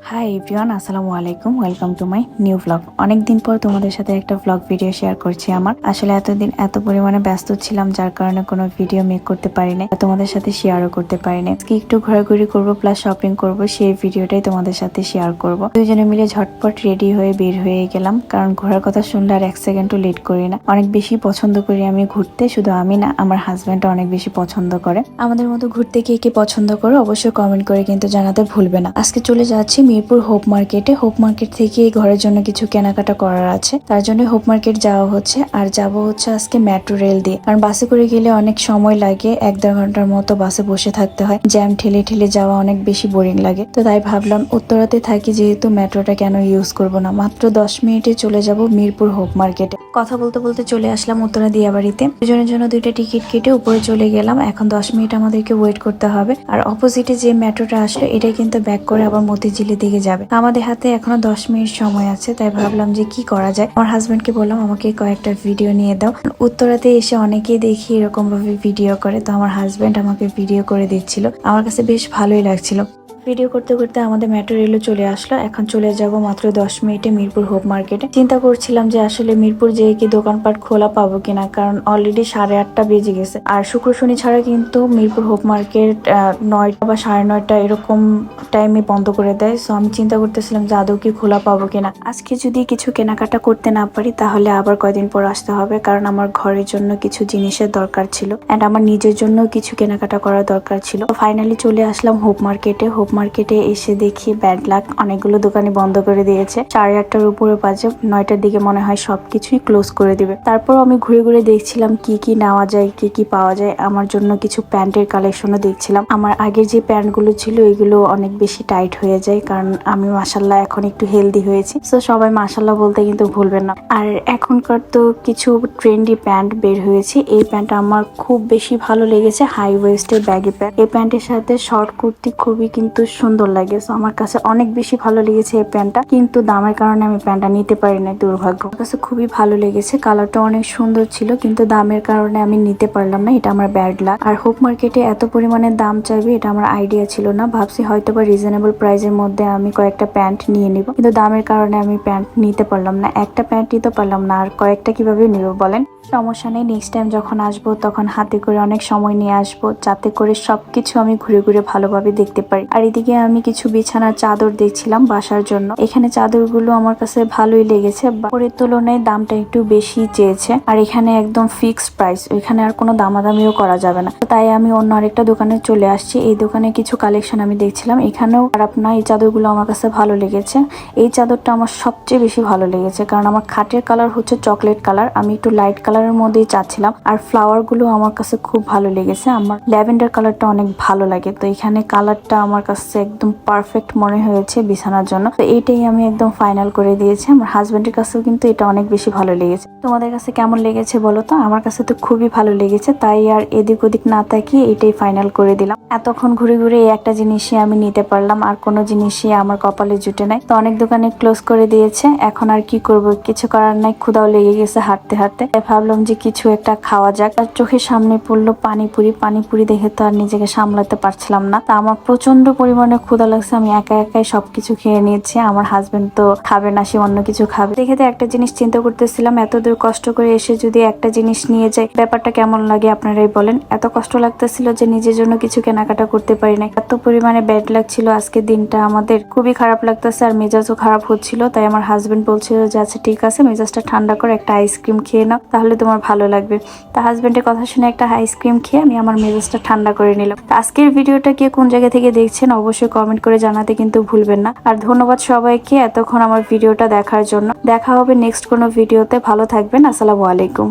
High everyone আসসালামু আলাইকুম। Welcome to my new blog অনেকদিন পর তোমাদের সাথে একটা ব্লগ ভিডিও শেয়ার করছি আমার। আসলে এতদিন এত পরিমাণে ব্যস্ত ছিলাম, যার কারণে কোনো ভিডিও মেক করতে পারিনি তোমাদের সাথে শেয়ারও করতে পারিনি। আজকে একটু ঘোরাঘুরি করব প্লাস শপিং করব, সেই ভিডিওটাই তোমাদের সাথে শেয়ার করব। দুজনে মিলে ঝটপট রেডি হয়ে বের হয়ে গেলাম, কারণ ঘোরার কথা শুনলে আর এক সেকেন্ডও লেট করি না। অনেক বেশি পছন্দ করি আমি ঘুরতে, শুধু আমি না, আমার হাজব্যান্ড অনেক বেশি পছন্দ করে। আমাদের মতো ঘুরতে কে কে পছন্দ করো, অবশ্যই কমেন্ট করে কিন্তু জানাতে ভুলবে না। আজকে চলে যাচ্ছি মিরপুর হোপ মার্কেটে। হোপ মার্কেট থেকে ঘরের জন্য কিছু কেনাকাটা করার আছে। তার জন্য হোপ মার্কেট যাওয়া হচ্ছে। আর যাব হচ্ছে আজকে মেট্রো রেল দিয়ে। কারণ বাসে করে গেলে অনেক সময় লাগে। এক দেড় ঘণ্টার মতো বাসে বসে থাকতে হয়। জ্যাম ঠেলে ঠেলে যাওয়া অনেক বেশি বোরিং লাগে। তো তাই ভাবলাম উত্তরাতে থাকি যেহেতু মেট্রোটা কেন ইউজ করব না। মাত্র দশ মিনিটে চলে যাব মিরপুর হোপ মার্কেটে। কথা বলতে বলতে চলে আসলাম উত্তরা দিয়াবাড়িতে। দুজনের জন্য দুইটা টিকিট কেটে উপরে চলে গেলাম। এখন দশ মিনিট আমাদেরকে ওয়েট করতে হবে। আর অপোজিটে যে মেট্রোটা আসলো, এটা কিন্তু ব্যাক করে আবার মতিঝিলের দিকে যাবে। আমাদের হাতে এখনও দশ মিনিট সময় আছে, তাই ভাবলাম যে কি করা যায়। আমার হাজবেন্ডকে বললাম, আমাকে কয়েকটা ভিডিও নিয়ে দাও। উত্তরাতে এসে অনেকেই দেখি এরকম ভাবে ভিডিও করে, তো আমার হাজবেন্ড আমাকে ভিডিও করে দিচ্ছিল। আমার কাছে বেশ ভালোই লাগছিল। ভিডিও করতে করতে আমাদের মেট্রো রেলও চলে আসলো। এখন চলে যাব মাত্র দশ মিনিটে মিরপুর হোপ মার্কেটে চিন্তা করছিলাম যে আসলে মিরপুর যেয়ে কি দোকানপাট খোলা পাবো কিনা, কারণ অলরেডি সাড়ে আটটা বেজে গেছে। আর শুক্র শনি ছাড়া কিন্তু মিরপুর হোপ মার্কেট নয়টা বা সাড়ে নয়টা এরকম টাইমে বন্ধ করে দেয়। সো আমি চিন্তা করতেছিলাম যে আদৌ কি খোলা পাবো কিনা। আজকে যদি কিছু কেনাকাটা করতে না পারি, তাহলে আবার কয়দিন পর আসতে হবে, কারণ আমার ঘরের জন্য কিছু জিনিসের দরকার ছিল। অ্যান্ড আমার নিজের জন্য কিছু কেনাকাটা করার দরকার ছিল। ফাইনালি চলে আসলাম হোপ মার্কেটে হোপ মার্কেটে এসে দেখি ব্যাড লাক অনেকগুলো দোকানে বন্ধ করে দিয়েছে। সাড়ে আটটার উপরে বাজে, নয়টার দিকে মনে হয় সবকিছুই ক্লোজ করে দিবে। তারপর আমি ঘুরে ঘুরে দেখছিলাম কি কি নেওয়া যায়, কি কি পাওয়া যায়। আমার জন্য কিছু প্যান্টের কালেকশনও দেখছিলাম। আমার আগের যে প্যান্টগুলো ছিল, এগুলো অনেক বেশি টাইট হয়ে যায়, কারণ আমি মাসাল্লাহ এখন একটু হেলদি হয়েছি। তো সবাই মাসাল্লাহ বলতে কিন্তু ভুলবেন না। আর এখনকার তো কিছু ট্রেন্ডি প্যান্ট বের হয়েছে। এই প্যান্টটা আমার খুব বেশি ভালো লেগেছে হাই ওয়েস্টের ব্যাগি প্যান্ট এই প্যান্টের সাথে শর্ট কুর্তি খুবই কিন্তু সুন্দর লাগে তো আমার কাছে অনেক বেশি ভালো লেগেছে এই প্যান্টটা। কিন্তু দামের কারণে আমি প্যান্টটা নিতে পারি না দুর্ভাগ্য। আমার কাছে খুবই ভালো লেগেছে, কালারটা অনেক সুন্দর ছিল, কিন্তু দামের কারণে আমি নিতে পারলাম না, এটা আমার ব্যাড লাগ আর হোপ মার্কেটে এত পরিমাণে দাম চাইবে, এটা আমার আইডিয়া ছিল না। ভাবছি হয়তো বা রিজনেবল প্রাইসের মধ্যে আমি কয়েকটা প্যান্ট নিয়ে নিব, কিন্তু দামের কারণে আমি প্যান্ট নিতে পারলাম না। একটা প্যান্ট নিতে পারলাম না, আর কয়েকটা কীভাবে নিব বলেন? সমস্যা নেই নেক্সট টাইম যখন আসব, তখন হাতে করে অনেক সময় নিয়ে আসব, যাতে করে সবকিছু আমি ঘুরে ঘুরে ভালোভাবে দেখতে পারি। আর এদিকে আমি কিছু বিছানার চাদর দেখছিলাম বাসার জন্য। এখানে চাদরগুলো আমার কাছে ভালোই লেগেছে পরের তুলনায় দামটা একটু বেশি চেয়েছে, আর এখানে একদম ফিক্সড প্রাইস এখানে আর কোনো দামাদামিও করা যাবে না। তাই আমি অন্য আরেকটা দোকানে চলে আসছি। এই দোকানে কিছু কালেকশন আমি দেখছিলাম। এখানেও খারাপ না, এই চাদরগুলো আমার কাছে ভালো লেগেছে। এই চাদরটা আমার সবচেয়ে বেশি ভালো লেগেছে, কারণ আমার খাটের কালার হচ্ছে চকলেট কালার আমি একটু লাইট কালারের মধ্যেই চাচ্ছিলাম, আর ফ্লাওয়ারগুলো আমার কাছে খুব ভালো লেগেছে। আমার ল্যাভেন্ডার কালারটা অনেক ভালো লাগে, তো এখানে কালারটা আমার কাছে একদম পারফেক্ট মনে হয়েছে বিছানার জন্য। তো এইটাই আমি একদম ফাইনাল করে দিয়েছি। আমার হাজবেন্ডের কাছেও কিন্তু এটা অনেক বেশি ভালো লেগেছে। তোমাদের কাছে কেমন লেগেছে বলো তো? আমার কাছে তো খুবই ভালো লেগেছে, তাই আর এদিক ওদিক না তাকিয়ে এটাই ফাইনাল করে দিলাম। এতক্ষণ ঘুরে ঘুরে এই একটা জিনিসই আমি নিতে পারলাম, আর কোনো জিনিসই আমার কপালে জুটে নাই। তো অনেক দোকানে ক্লোজ করে দিয়েছে, এখন আর কি করব? কিছু করার নাই ক্ষুদাও লেগে গেছে হাঁটতে হাঁটতে। ভাবলাম যে কিছু একটা খাওয়া যাক। আর চোখের সামনে পড়ল পানিপুরি। পানিপুরি দেখে তো আর নিজেকে সামলাতে পারছিলাম না। তা আমার প্রচণ্ড পরিমাণে ক্ষুদা লাগছে, আমি একা একাই সবকিছু খেয়ে নিয়েছি, আমার হাজবেন্ড তো খাবে না, সে অন্য কিছু খাবে। দেখে তো একটা জিনিস চিন্তা করতেছিলাম, এত দূর কষ্ট করে এসে যদি একটা জিনিস নিয়ে যাই, ব্যাপারটা কেমন লাগে আপনারাই বলেন। এত কষ্ট লাগতেছিল যে নিজের জন্য কিছু কেনাকাটা করতে পারি না এত পরিমাণে ব্যাড লাগছিল আজকের দিনটা আমাদের। খুবই খারাপ লাগতেছে আর মেজাজও খারাপ হচ্ছিল, তাই আমার হাজবেন্ড বলছিল যে আচ্ছা ঠিক আছে, মেজাজটা ঠান্ডা করে একটা আইসক্রিম খেয়ে নাও, তাহলে তোমার ভালো লাগবে। তা হাজবেন্ডের কথা শুনে একটা আইসক্রিম খেয়ে আমি আমার মেজাজটা ঠান্ডা করে নিলাম। আজকের ভিডিওটা কে কোন জায়গা থেকে দেখছেন অবশ্যই কমেন্ট করে জানাতে কিন্তু ভুলবেন না। আর ধন্যবাদ সবাইকে এতক্ষণ আমার ভিডিওটা দেখার জন্য। দেখা হবে নেক্সট কোনো ভিডিওতে ভালো থাকবেন। আসসালামু আলাইকুম।